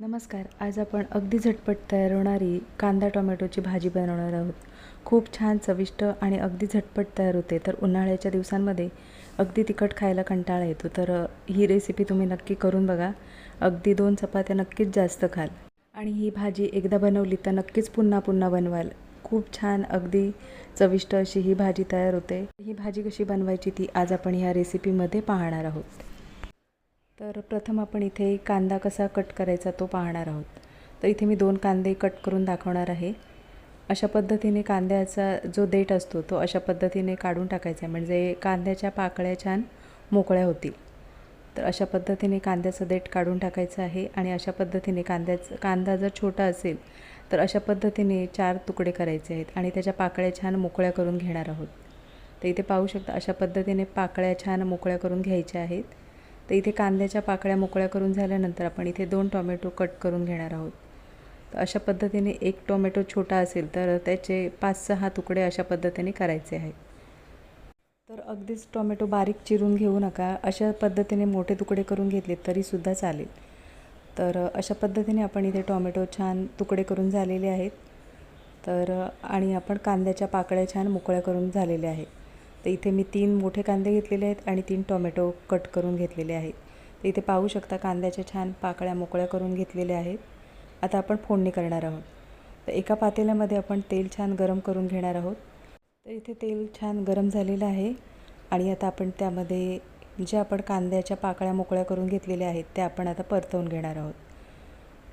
नमस्कार. आज आपण अगदी झटपट तयार होणारी कांदा टोमॅटोची भाजी बनवणार आहोत. खूप छान चविष्ट आणि अगदी झटपट तयार होते. तर उन्हाळ्याच्या दिवसांमध्ये अगदी तिखट खायला कंटाळा येतो. तर ही रेसिपी तुम्ही नक्की करून बघा. अगदी दोन चपात्या नक्कीच जास्त खाल. आणि ही भाजी एकदा बनवली तर नक्कीच पुन्हा पुन्हा बनवाल. खूप छान अगदी चविष्ट अशी ही भाजी तयार होते. ही भाजी कशी बनवायची ती आज आपण ह्या रेसिपीमध्ये पाहणार आहोत. तर प्रथम आपण इथे कांदा कसा कट करायचा तो पाहणार आहोत. तर इथे मी दोन कांदे कट करून दाखवणार आहे. अशा पद्धतीने कांद्याचा जो देठ असतो तो अशा पद्धतीने काढून टाकायचा आहे. म्हणजे कांद्याच्या पाकळ्या छान मोकळ्या होतील. तर अशा पद्धतीने कांद्याचं देठ काढून टाकायचं आहे आणि अशा पद्धतीने कांद्याचं कांदा जर छोटा असेल तर अशा पद्धतीने चार तुकडे करायचे आहेत आणि त्याच्या पाकळ्या छान मोकळ्या करून घेणार आहोत. तर इथे पाहू शकता अशा पद्धतीने पाकळ्या छान मोकळ्या करून घ्यायच्या आहेत. तर इथे कांद्याच्या पाकळ्या मोकळ्या करून झाल्यानंतर आपण इथे दोन टोमॅटो कट करून घेणार आहोत. तर अशा पद्धतीने एक टोमॅटो छोटा असेल तर त्याचे पाच सहा तुकडे अशा पद्धतीने करायचे आहेत. तर अगदीच टोमॅटो बारीक चिरून घेऊ नका. अशा पद्धतीने मोठे तुकडे करून घेतले तरीसुद्धा चालेल. तर अशा पद्धतीने आपण इथे टोमॅटो छान तुकडे करून झालेले आहेत. तर आणि आपण कांद्याच्या पाकळ्या छान मोकळ्या करून झालेल्या आहेत. तर इथे मी तीन मोठे कांदे घेतलेले आहेत आणि तीन टोमॅटो कट करून घेतलेले आहेत. तर इथे पाहू शकता कांद्याच्या छान पाकळ्या मोकळ्या करून घेतलेल्या आहेत. आता आपण फोडणी करणार आहोत. तर एका पातेल्यामध्ये आपण तेल छान गरम करून घेणार आहोत. तर इथे तेल छान गरम झालेलं आहे आणि आता आपण त्यामध्ये जे आपण कांद्याच्या पाकळ्या मोकळ्या करून घेतलेल्या आहेत त्या आपण आता परतवून घेणार आहोत.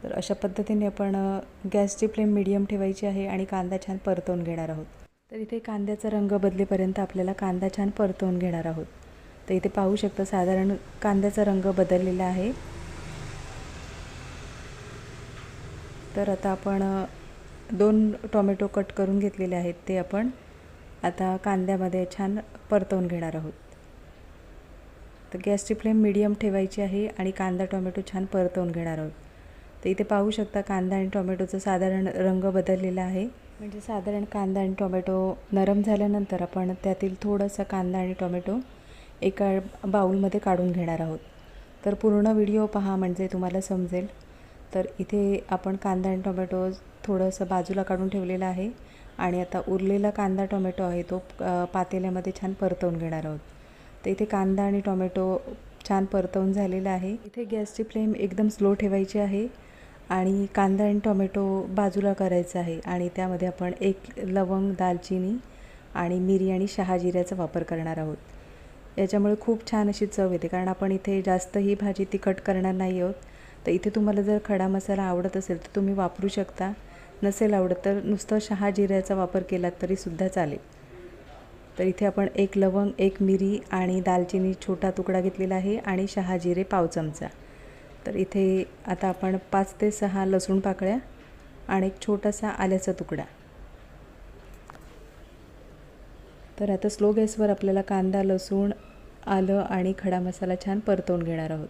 तर अशा पद्धतीने आपण गॅसची फ्लेम मिडियम ठेवायची आहे आणि कांदा छान परतवून घेणार आहोत. तर इथे कांद्याचा रंग बदलेपर्यंत आपल्याला कांदा छान परतवून घेणार आहोत. तर इथे पाहू शकता साधारण कांद्याचा रंग बदललेला आहे. तर आता आपण दोन टोमॅटो कट करून घेतलेले आहेत ते आपण आता कांद्यामध्ये छान परतवून घेणार आहोत. तर गॅसची फ्लेम मिडियम ठेवायची आहे आणि कांदा टोमॅटो छान परतवून घेणार आहोत. तर इथे पाहू शकता कांदा आणि टोमॅटोचा साधारण रंग बदललेला आहे. म्हणजे साधारण कांदा आणि टोमॅटो नरम झाल्यानंतर आपण त्यातील थोडंसं कांदा आणि टोमॅटो एका बाऊलमध्ये काढून घेणार आहोत. तर पूर्ण व्हिडिओ पहा म्हणजे तुम्हाला समजेल. तर इथे आपण कांदा आणि टोमॅटो थोडंसं बाजूला काढून ठेवलेला आहे आणि आता उरलेला कांदा टोमॅटो आहे तो पातेल्यामध्ये छान परतवून घेणार आहोत. तर इथे कांदा आणि टोमॅटो छान परतवून झालेला आहे. इथे गॅसची फ्लेम एकदम स्लो ठेवायची आहे. आणि कांदा आणि टोमॅटो बाजूला करायचा आहे आणि त्यामध्ये आपण एक लवंग दालचिनी आणि मिरी आणि शहाजिऱ्याचा वापर करणार आहोत. याच्यामुळे खूप छान अशी चव येते कारण आपण इथे जास्त ही भाजी तिखट करणार नाही आहोत. तर इथे तुम्हाला जर खडा मसाला आवडत असेल तर तुम्ही वापरू शकता. नसेल आवडत तर नुसतं शहाजिऱ्याचा वापर केलात तरीसुद्धा चालेल. तर इथे आपण एक लवंग एक मिरी आणि दालचिनी छोटा तुकडा घेतलेला आहे आणि शहाजिरे पाव चमचा. तर इथे आता आपण पाच ते सहा लसूण पाकळ्या आणि एक छोटासा आल्याचा तुकडा. तर आता स्लो गॅसवर आपल्याला कांदा लसूण आलं आणि खडा मसाला छान परतवून घेणार आहोत.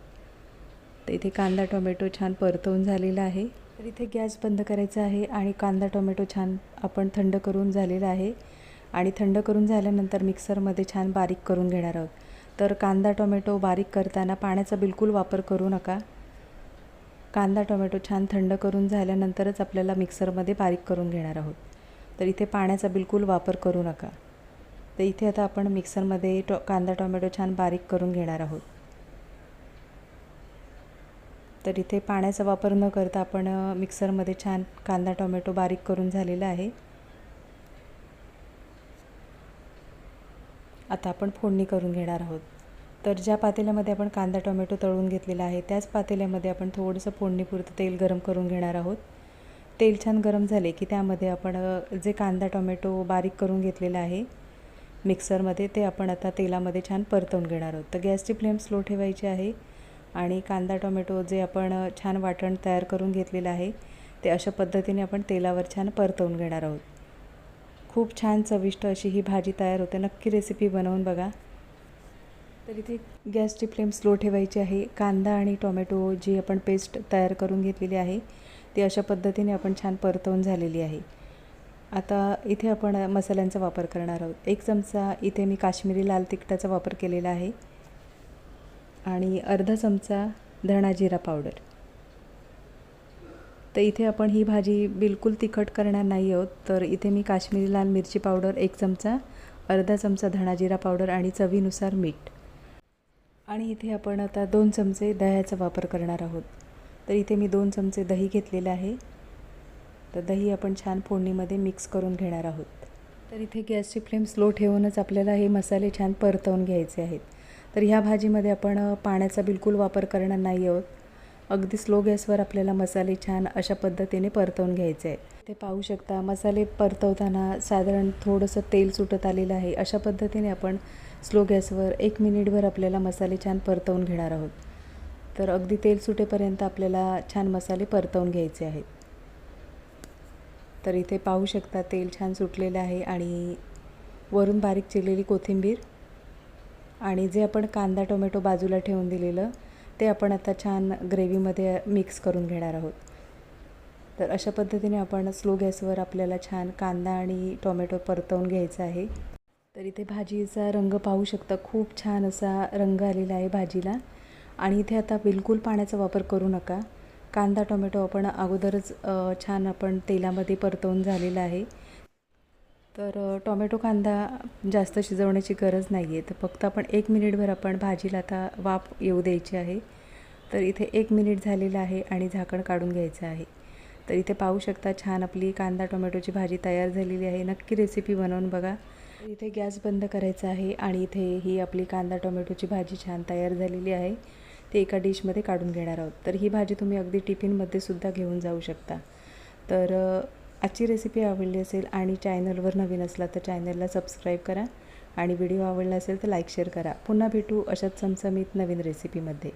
तर इथे कांदा टोमॅटो छान परतवून झालेला आहे. तर इथे गॅस बंद करायचा आहे आणि कांदा टोमॅटो छान आपण थंड करून झालेला आहे. आणि थंड करून झाल्यानंतर मिक्सरमध्ये छान बारीक करून घेणार आहोत. तर कांदा टोमॅटो बारीक करताना पाण्याचा बिलकुल वापर करू नका. कांदा टोमॅटो छान थंड करून झाल्यानंतरच आपल्याला मिक्सरमध्ये बारीक करून घेणार आहोत. तर इथे पाण्याचा बिलकुल वापर करू नका. तर इथे आता आपण मिक्सरमध्ये टो कांदा टोमॅटो छान बारीक करून घेणार आहोत. तर इथे पाण्याचा वापर न करता आपण मिक्सरमध्ये छान कांदा टोमॅटो बारीक करून झालेला आहे. आता आपण फोडणी करून घेणार आहोत. तर ज्या पातेल्यामध्ये आपण कांदा टोमॅटो तळून घेतलेला आहे त्याच पातेल्यामध्ये आपण थोडंसं फोडणीपुरतं तेल गरम करून घेणार आहोत. तेल छान गरम झाले की त्यामध्ये आपण जे कांदा टोमॅटो बारीक करून घेतलेला आहे मिक्सरमध्ये ते आपण आता तेलामध्ये छान परतवून घेणार आहोत. तर गॅसची फ्लेम स्लो ठेवायची आहे आणि कांदा टोमॅटो जे आपण छान वाटण तयार करून घेतलेलं आहे ते अशा पद्धतीने आपण तेलावर छान परतवून घेणार आहोत. खूप छान चविष्ट अशी ही भाजी तयार होते. नक्की रेसिपी बनवून बघा. तर इथे गॅसची फ्लेम स्लो ठेवायची आहे. कांदा आणि टोमॅटो जी आपण पेस्ट तयार करून घेतलेली आहे ती अशा पद्धतीने आपण छान परतवून झालेली आहे. आता इथे आपण मसाल्यांचा वापर करणार आहोत. एक चमचा इथे मी काश्मीरी लाल तिखटाचा वापर केलेला आहे आणि अर्धा चमचा धणा जिरा पावडर. तर इथे आपण ही भाजी बिलकुल तिखट करणार नाही आहोत तर इथे मी काश्मीरी लाल मिरची पावडर एक चमचा अर्धा चमचा धणा जिरा पावडर आणि चवीनुसार मीठ. आणि इथे आपण आता दोन चमचे दह्याचा वापर करणार आहोत. तर इथे मी दोन चमचे दही घेतलेलं आहे. तर दही आपण छान फोडणीमध्ये मिक्स करून घेणार आहोत. तर इथे गॅसची फ्लेम स्लो ठेवूनच आपल्याला हे मसाले छान परतवून घ्यायचे आहेत. तर ह्या भाजीमध्ये आपण पाण्याचा बिलकुल वापर करणार नाही आहोत. अगदी स्लो गॅसवर आपल्याला मसाले छान अशा पद्धतीने परतवून घ्यायचे आहे ते पाहू शकता मसाले परतवताना साधारण थोडंसं तेल सुटत आलेलं आहे. अशा पद्धतीने आपण स्लो गॅसवर एक मिनिटभर आपल्याला मसाले छान परतवून घेणार आहोत. तर अगदी तेल सुटेपर्यंत आपल्याला छान मसाले परतवून घ्यायचे आहेत. तर इथे पाहू शकता तेल छान सुटलेलं आहे आणि वरून बारीक चिरलेली कोथिंबीर आणि जे आपण कांदा टोमॅटो बाजूला ठेवून दिलेलं ते आपण आता छान ग्रेव्हीमध्ये मिक्स करून घेणार आहोत. तर अशा पद्धतीने आपण स्लो गॅसवर आपल्याला छान कांदा आणि टोमॅटो परतवून घ्यायचा आहे. तर इथे भाजीचा रंग पाहू शकता खूप छान असा रंग आलेला आहे भाजीला. आणि इथे आता बिलकुल पाण्याचा वापर करू नका. कांदा टोमॅटो आपण अगोदरच छान आपण तेलामध्ये परतवून झालेला आहे. तर टोमॅटो कांदा जास्त शिजवण्याची गरज नाही आहे तर फक्त आपण एक मिनिटभर आपण भाजीला आता वाफ येऊ द्यायची आहे. तर इथे एक मिनिट झालेलं आहे आणि झाकण काढून घ्यायचं आहे. तर इथे पाहू शकता छान आपली कांदा टोमॅटोची भाजी तयार झालेली आहे. नक्की रेसिपी बनवून बघा. इथे गॅस बंद करायचा आहे आणि इथे ही आपली कांदा टोमॅटोची भाजी छान तयार झालेली आहे. ती एका डिशमध्ये काढून घेणार आहोत. तर ही भाजी तुम्ही अगदी टिफिनमध्ये सुद्धा घेऊन जाऊ शकता. तर आजची रेसिपी आवडली असेल आणि चॅनलवर नवीन असला तर चॅनलला सबस्क्राईब करा आणि व्हिडिओ आवडला असेल तर लाईक शेअर करा. पुन्हा भेटू अशाच चमचमीत नवीन रेसिपीमध्ये